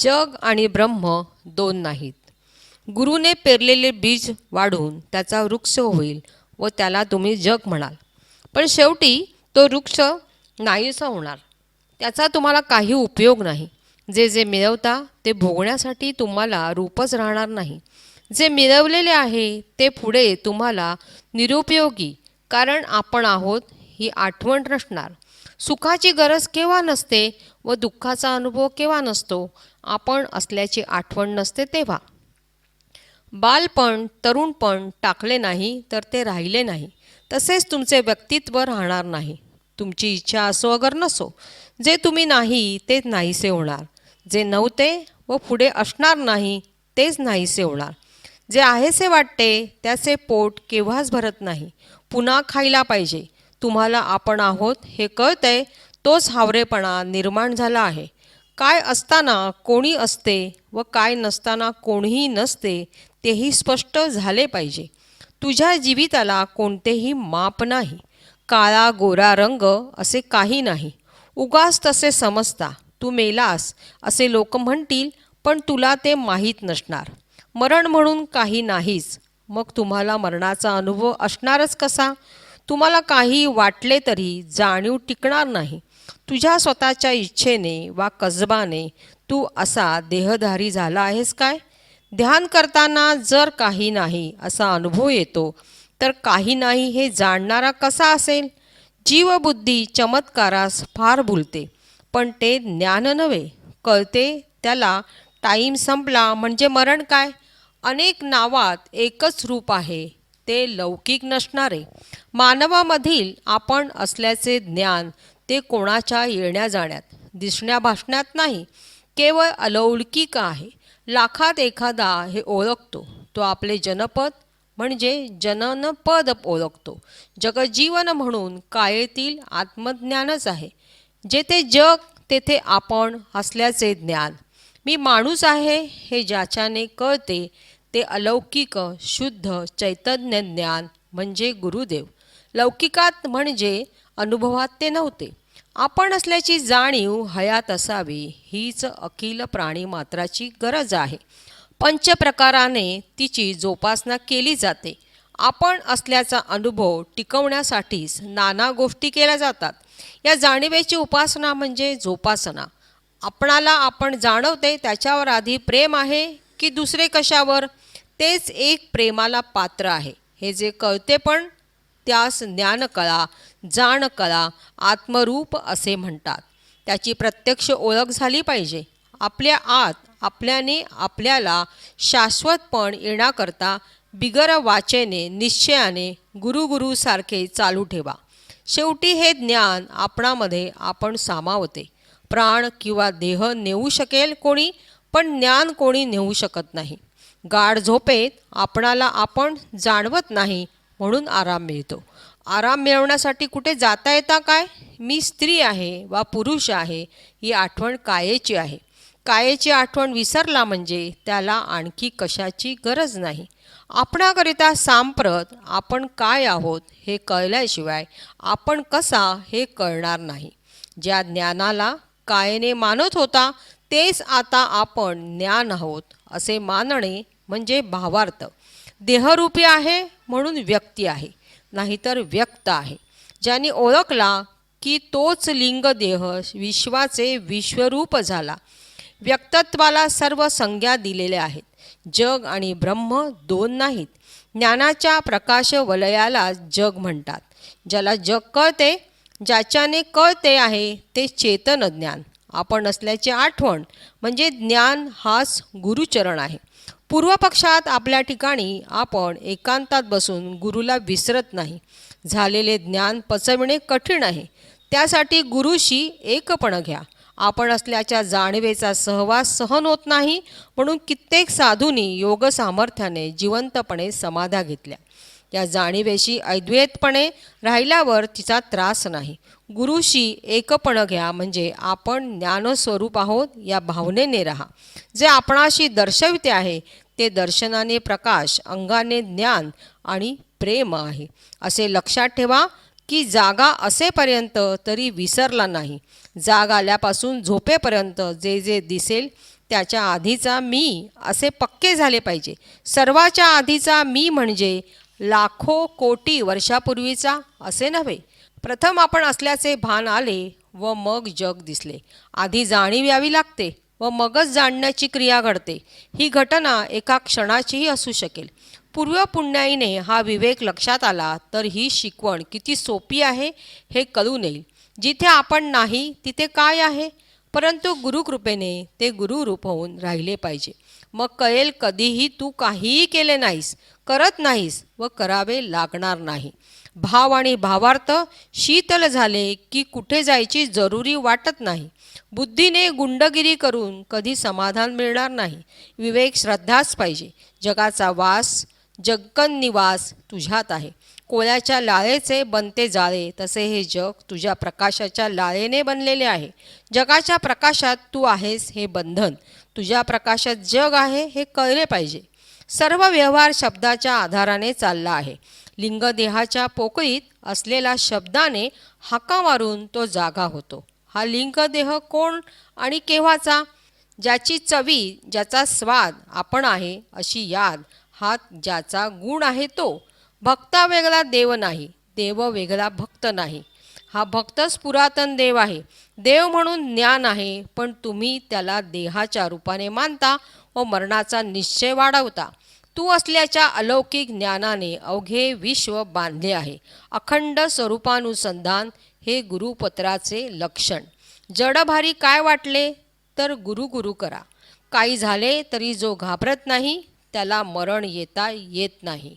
जग आणि ब्रह्म दोन नाहीत. गुरुने पेरलेले बीज वाढून त्याचा वृक्ष होईल व त्याला तुम्ही जग म्हणाल. पण शेवटी तो वृक्ष नाहीसा होणार. त्याचा तुम्हाला काही उपयोग नाही. जे जे मिळवता ते भोगण्यासाठी तुम्हाला रूपच राहणार नाही. जे मिळवलेले आहे ते पुढे तुम्हाला निरुपयोगी कारण आपण आहोत ही आठवण नसणार सुखाची गरज केव्हा नसते व दुःखाचा अनुभव केव्हा नसतो आपण असल्याची आठवण नसते तेव्हा. बालपण तरुणपण टाकले नाही तर ते राहिले नाही. तसेच तुमचे व्यक्तित्व राहणार नाही. तुमची इच्छा असो अगर नसो जे तुम्ही नाही तेच नाहीसे होणार. जे नव्हते व पुढे असणार नाही तेच नाहीसे होणार. जे आहेसे वाटते त्याचे पोट केव्हाच भरत नाही. पुन्हा खायला पाहिजे. तुम्हाला आपण आहोत हे कळतंय तोच हावरेपणा निर्माण झाला आहे. काय असताना कोणी असते व काय नसताना कोणीही नसते तेही स्पष्ट झाले पाहिजे. तुझ्या जीविताला कोणतेही माप नाही. काळा गोरा रंग असे काही नाही. उगास तसे समजता तू मेलास असे लोक म्हणतील पण तुला ते माहीत नसणार. मरण म्हणून काही नाहीच. मग तुम्हाला मरणाचा अनुभव असणारच कसा? तुम्हाला काही वाटले तरी जाणीव टिकणार नाही. तुझ्या स्वतःच्या इच्छेने वा कसबाने तू असा देहधारी झाला आहेस काय? ध्यान करताना जर काही नाही असा अनुभव येतो तर काही नाही हे जाणणारा कसा असेल? जीवबुद्धी चमत्कारास फार भुलते पण ते ज्ञान नव्हे. कळते त्याला टाईम संपला म्हणजे मरण काय? अनेक नावात एकच रूप आहे. ते लौकिक नसणारे. मानवामधील आपण असल्याचे ज्ञान ते कोणाच्या येण्या जाण्यात दिसण्या भाषण्यात नाही. केवळ अलौकिक आहे. लाखात एखादा हे ओळखतो. तो आपले जनपद म्हणजे जननपद ओळखतो. जगजीवन म्हणून कायेतील आत्मज्ञानच आहे. जेथे जग तेथे आपण असल्याचे ज्ञान. मी माणूस आहे हे ज्याच्याने कळते ते अलौकिक शुद्ध चैतन्य ज्ञान म्हणजे गुरुदेव. लौकिकात म्हणजे अनुभवात ते नव्हते. आपण असल्याची जाणीव हयात असावी हीच अखिल प्राणीमात्राची गरज आहे. पंचप्रकाराने तिची जोपासना केली जाते. आपण असल्याचा अनुभव टिकवण्यासाठीच नाना गोष्टी केल्या जातात. या जाणीवेची उपासना म्हणजे जोपासना. आपणाला आपण जाणवते त्याच्यावर आधी प्रेम आहे की दुसरे कशावर? तेच एक प्रेमाला पात्र आहे. हे जे कळते पण त्यास ज्ञानकळा जाणकळा आत्मरूप असे म्हणतात. त्याची प्रत्यक्ष ओळख झाली पाहिजे. आपल्या आत आपल्याने आपल्याला शाश्वतपण येण्याकरता बिगर वाचेने निश्चयाने गुरुगुरूसारखे चालू ठेवा. शेवटी हे ज्ञान आपणामध्ये आपण सामावते. प्राण किंवा देह नेऊ शकेल कोणी पण ज्ञान कोणी नेऊ शकत नाही. गाढ झोपेत आपणाला आपण जाणवत नाही म्हणून आराम मिळतो. आराम मिळवण्यासाठी कुठे जाता येता काय? मी स्त्री आहे वा पुरुष आहे ही आठवण कायेची आहे. कायेची आठवण विसरला म्हणजे त्याला आणखी कशाची गरज नाही. आपणाकरिता सांप्रत आपण काय आहोत हे कळल्याशिवाय आपण कसा हे कळणार नाही. ज्या ज्ञानाला कायेने मानत होता तेच आता आपण ज्ञान आहोत असे मानणे म्हणजे भावार्थ. देहरूपी आहे म्हणून व्यक्ती आहे नाहीतर व्यक्त आहे. ज्यांनी ओळखला की तोच लिंग देह विश्वाचे विश्वरूप झाला. व्यक्तत्वाला सर्व संज्ञा दिलेल्या आहेत. जग आणि ब्रह्म दोन नाहीत. ज्ञानाच्या प्रकाश वलयाला जग म्हणतात. ज्याला जग कळते ज्याच्याने कळते आहे ते चेतन ज्ञान. आपण असल्याची आठवण म्हणजे ज्ञान हाच गुरुचरण आहे. पूर्वपक्षात आपल्या ठिकाणी आपण एकांतात बसून गुरुला विसरत नाही. झालेले ज्ञान पचविणे कठीण आहे. त्यासाठी गुरुशी एकपण घ्या. आपण असल्याच्या जाणवेचा सहवास सहन होत नाही म्हणून कित्येक साधूंनी योग सामर्थ्याने जिवंतपणे समाधा घेतल्या. या जाणीवेशी अद्वैतपणे राहिल्यावर तिचा त्रास नाही. गुरुशी एकपण घ्या म्हणजे आपण ज्ञानस्वरूप आहोत या भावनेने राहा. जे आपणाशी दर्शविते आहे ते दर्शनाने प्रकाश अंगाने ज्ञान आणि प्रेम आहे. असे लक्षात ठेवा की जागा असेपर्यंत तरी विसरला नाही. जाग आल्यापासून झोपेपर्यंत जे जे दिसेल त्याच्या आधीचा मी असे पक्के झाले पाहिजे. सर्वाच्या आधीचा मी म्हणजे लाखो कोटी वर्षापूर्वीचा असे नव्हे. प्रथम आपण असल्याचे भान आले व मग जग दिसले. आधी जाणीव यावी लागते व मगच जाणण्याची क्रिया घडते. ही घटना एका क्षणाचीही असू शकेल. पूर्व पुण्याईने हा विवेक लक्षात आला तर ही शिकवण किती सोपी आहे हे कळून येईल जिथे आपण नाही तिथे काय आहे? परंतु गुरुकृपेने ते गुरुरूप होऊन राहिले पाहिजे. मग कळेल कधीही तू काहीही केले नाहीस करत नाहीस व करावे लागणार नाही. भाव आणि भावार्थ शीतल झाले की कुठे जायची जरुरी वाटत नाही. बुद्धीने गुंडगिरी करून कधी समाधान मिळणार नाही. विवेक श्रद्धाच पाहिजे. जगाचा वास जगन निवास तुझ्यात आहे. कोळ्याच्या लाळेचे बनते जाळे तसे हे जग तुझ्या प्रकाशाच्या लाळेने बनलेले आहे. जगाच्या प्रकाशात तू आहेस हे बंधन. तुझ्या प्रकाशात जग आहे हे कळले पाहिजे. सर्व व्यवहार शब्दाच्या आधाराने चालला आहे. लिंगदेहाच्या पोकळीत असलेला शब्दाने हाका मारून तो जागा होतो. हा लिंगदेह कोण आणि केव्हाचा? ज्याची चवी ज्याचा स्वाद आपण आहे अशी याद हा ज्याचा गुण आहे तो. भक्ता वेगळा देव नाही देव वेगळा भक्त नाही. हा भक्तच पुरातन देव आहे. देव म्हणून ज्ञान आहे पण तुम्ही त्याला देहाच्या रूपाने मानता व मरणाचा निश्चय वाढवता. तू असल्याच्या अलौकिक ज्ञानाने अवघे विश्व बांधले आहे. अखंड स्वरूपानुसंधान हे गुरुपत्राचे लक्षण. जडभारी काय वाटले तर गुरु गुरु करा. काही झाले तरी जो घाबरत नाही त्याला मरण येता येत नाही.